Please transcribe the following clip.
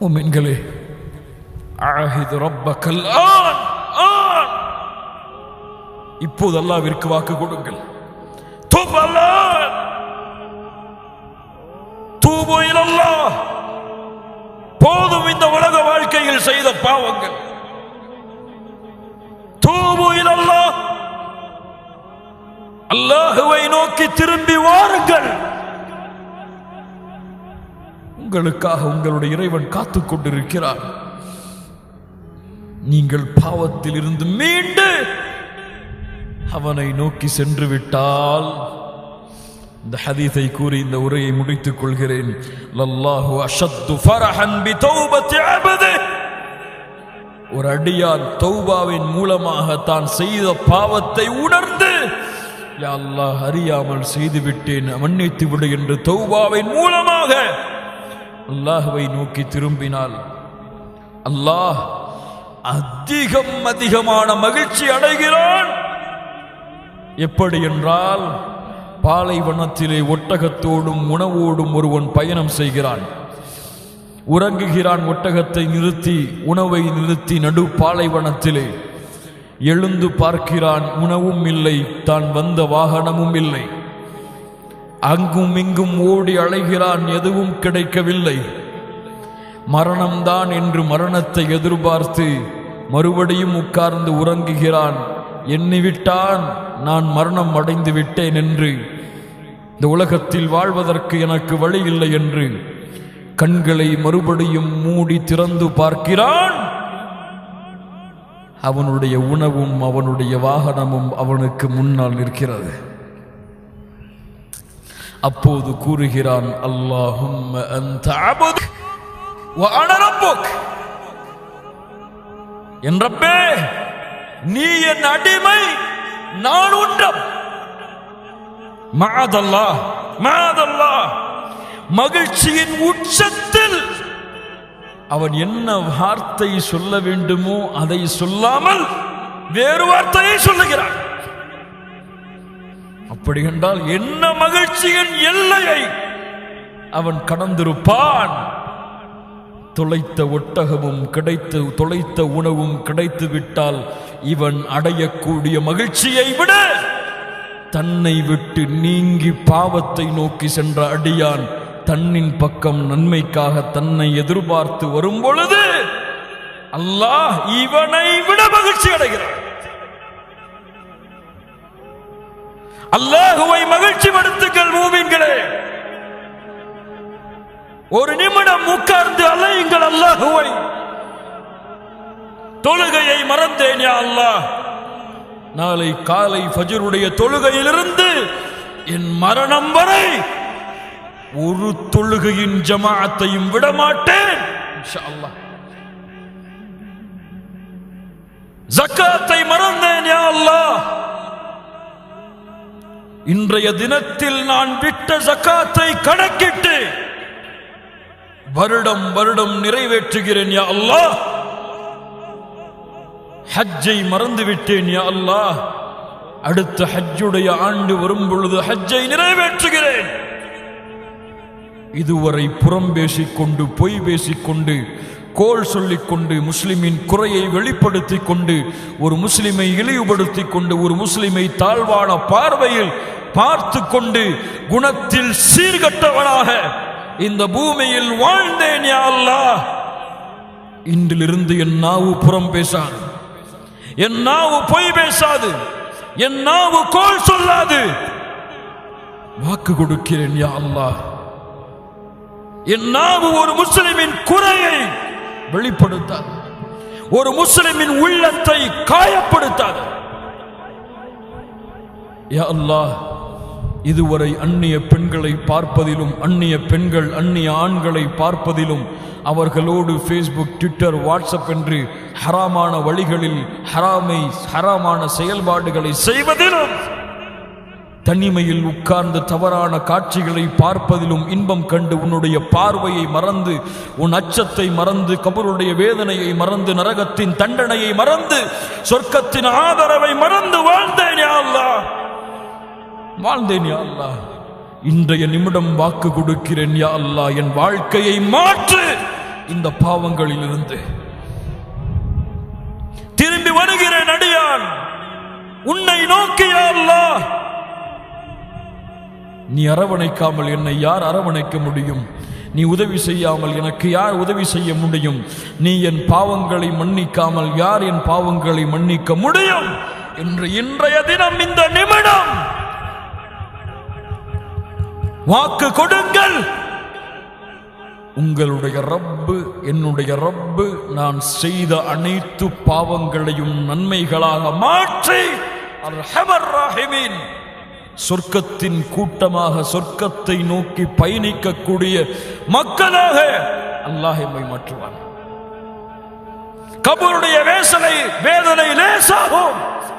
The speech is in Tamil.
முமின்களே அழகிது ரப்ப கல்லான் இப்போது அல்லாவிற்கு வாக்கு கொடுங்கள். தூபு போதும் இந்த உலக வாழ்க்கையில் செய்த பாவங்கள். தூபு இலல்லாஹ் அல்லாஹுவை நோக்கி திரும்பி வாருங்கள். உங்களுக்காக உங்களுடைய இறைவன் காத்துக் கொண்டிருக்கிறார். நீங்கள் பாவத்தில் இருந்து மீண்டு அவனை நோக்கி சென்று விட்டால் இந்த ஹதீஸை கூறி இந்த உரையை முடித்துக் கொள்கிறேன். லல்லாஹு அஷத்து ஃபரஹன் பி தௌபத்தி அபதி. ஒரு அடியால் தௌபாவின் மூலமாக தான் செய்த பாவத்தை உணர்ந்து யா அல்லாஹ் அறியாமல் செய்துவிட்டேன் மன்னித்து விடு என்று தௌபாவின் மூலமாக அல்லாஹுவை நோக்கி திரும்பினால் அல்லாஹ் அதிகம் அதிகமான மகிழ்ச்சி அடைகிறான். எப்படி என்றால் பாலைவனத்திலே ஒட்டகத்தோடும் உணவோடும் ஒருவன் பயணம் செய்கிறான். உறங்குகிறான் ஒட்டகத்தை நிறுத்தி உணவை நிறுத்தி நடு பாலைவனத்திலே. எழுந்து பார்க்கிறான் உணவும் இல்லை தான் வந்த வாகனமும் இல்லை. அங்கும் இங்கும் ஓடி அலைகிறான் எதுவும் கிடைக்கவில்லை. மரணம்தான் என்று மரணத்தை எதிர்பார்த்து மறுபடியும் உட்கார்ந்து உறங்குகிறான். எண்ணிவிட்டான் நான் மரணம் அடைந்து விட்டேன் என்று. இந்த உலகத்தில் வாழ்வதற்கு எனக்கு வழி இல்லை என்று. கண்களை மறுபடியும் மூடி திறந்து பார்க்கிறான். அவனுடைய உணவும் அவனுடைய வாகனமும் அவனுக்கு முன்னால் நிற்கிறது. அப்போது கூறுகிறான் அல்லாஹும் அந்த என் ரப்பே நீ என் அடிமை நான் உன்றம் மாதல்லா மாதல்லா மகிழ்ச்சியின் உச்சத்தில் அவன் என்ன வார்த்தை சொல்ல வேண்டுமோ அதை சொல்லாமல் வேறு வார்த்தையை சொல்லுகிறான். அப்படி என்றால் என்ன மகிழ்ச்சியின் எல்லையை? அவன் கடந்திருப்பான். தொலைத்த ஒட்டகமும் கிடைத்து தொலைத்த உணவும் கிடைத்து விட்டால் இவன் அடையக்கூடிய மகிழ்ச்சியை விட தன்னை விட்டு நீங்கி பாவத்தை நோக்கி சென்ற அடியான் தன்னின் பக்கம் நன்மைக்காக தன்னை எதிர்பார்த்து வரும் பொழுது அல்லாஹ் இவனை விட மகிழ்ச்சி அடைகிறான். அல்லாஹுவை மகிழ்ச்சி படுத்துங்கள் மூவின்களே ஒரு நிமிடம் உட்கார்ந்து அலையுங்கள் அல்லாஹுவை. தொழுகையை மறந்தேன் யா அல்லாஹ். நாளை காலை ஃபஜருடைய தொழுகையிலிருந்து என் மரணம் வரை ஒரு தொழுகையின் ஜமாத்தையும் விடமாட்டேன். ஜக்காத்தை மறந்து இன்றைய தினத்தில் நான் விட்ட ஜக்காத்தை கணக்கிட்டு வருடம் வருடம் நிறைவேற்றுகிறேன் யா அல்லாஹ். ஹஜ்ஜை மறந்து விட்டேன் யா அல்லாஹ். அடுத்த ஹஜ்ஜுடைய ஆண்டு வரும் பொழுது ஹஜ்ஜை நிறைவேற்றுகிறேன். இதுவரை புறம் பேசிக்கொண்டு பொய் பேசிக்கொண்டு கோல் சொல்லிக்கொண்டு முஸ்லிமின் குறையை வெளிப்படுத்திக் கொண்டு ஒரு முஸ்லிமை இழிவுபடுத்திக் கொண்டு ஒரு முஸ்லிமை தாழ்வான பார்வையில் பார்த்து கொண்டு குணத்தில் சீர்கட்டவனாக இந்த பூமியில் வாழ்ந்தேன் யா அல்லா இன்றிலிருந்து என் நாவு புறம் பேசாது. என் நாவு பொய் பேசாது. என் நாவு கோல் சொல்லாது. வாக்கு கொடுக்கிறேன் யா அல்லா என் நாவு ஒரு முஸ்லிமின் குறையை வெளிப்படுத்தாது. ஒரு முஸ்லிமின் உள்ளத்தை காயப்படுத்தாது. யா அல்லாஹ் இதுவரை அந்நிய பெண்களை பார்ப்பதிலும் அந்நிய பெண்கள் அந்நிய ஆண்களை பார்ப்பதிலும் அவர்களோடு ஃபேஸ்புக் ட்விட்டர் வாட்ஸ்அப் என்று ஹராமான வழிகளில் ஹராமை ஹராமான செயல்பாடுகளை செய்வதிலும் தனிமையில் உட்கார்ந்து தவறான காட்சிகளை பார்ப்பதிலும் இன்பம் கண்டு உன்னுடைய பார்வையை மறந்து உன் அச்சத்தை மறந்து கபருடைய வேதனையை மறந்து நரகத்தின் தண்டனையை மறந்து சொர்க்கத்தின் ஆதரவை மறந்து வாழ்ந்தேன் யா அல்லாஹ். வாழ்ந்தேன் யா அல்லாஹ். இன்றைய நிமிடம் வாக்கு கொடுக்கிறேன் யா அல்லா என் வாழ்க்கையை மாற்று. இந்த பாவங்களிலிருந்து திரும்பி வருகிறேன் அடியான். உன்னை நோக்கியா அல்லா நீ அரவணைக்காமல் என்னை யார் அரவணைக்க முடியும்? நீ உதவி செய்யாமல் எனக்கு யார் உதவி செய்ய முடியும்? நீ என் பாவங்களை மன்னிக்காமல் யார் என் பாவங்களை மன்னிக்க முடியும்? என்று இன்றைய தினம் இந்த நிமிடம். வாக்கு கொடுங்கள். உங்களுடைய ரப்பு என்னுடைய ரப்பு நான் செய்த அனைத்து பாவங்களையும் நன்மைகளாக மாற்றி. அர்ஹமர் ராஹிமீன். சொர்க்கத்தின் கூட்டமாக சொர்க்கத்தை நோக்கி பயணிக்கக்கூடிய மக்களாக அல்லாஹ் எம்மை மாற்றுவான். கபருடைய வேசனை வேதனை லேசாகும்.